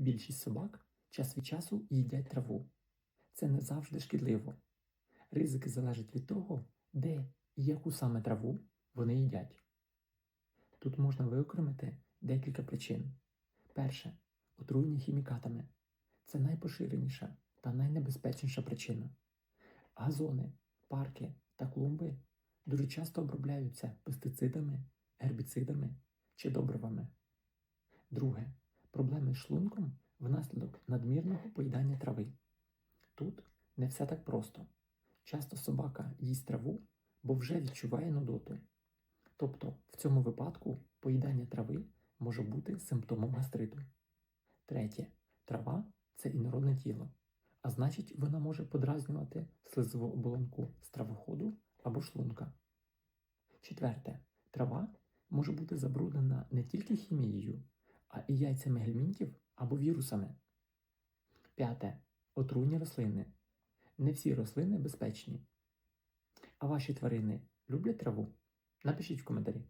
Більшість собак час від часу їдять траву. Це не завжди шкідливо. Ризики залежать від того, де і яку саме траву вони їдять. Тут можна виокремити декілька причин. Перше отруєння хімікатами. Це найпоширеніша та найнебезпечніша причина. Газони, парки та клумби дуже часто обробляються пестицидами, гербіцидами чи добривами. Друге проблеми з шлунком внаслідок надмірного поїдання трави. Тут не все так просто. Часто собака їсть траву, бо вже відчуває нудоту. Тобто, в цьому випадку поїдання трави може бути симптомом гастриту. Третє. Трава це інородне тіло, а значить, вона може подразнювати слизову оболонку стравоходу або шлунка. Четверте. Трава може бути забруднена не тільки хімією, яйцями гельмінтів або вірусами. П'яте. Отруйні рослини. Не всі рослини безпечні. А ваші тварини люблять траву? Напишіть в коментарі.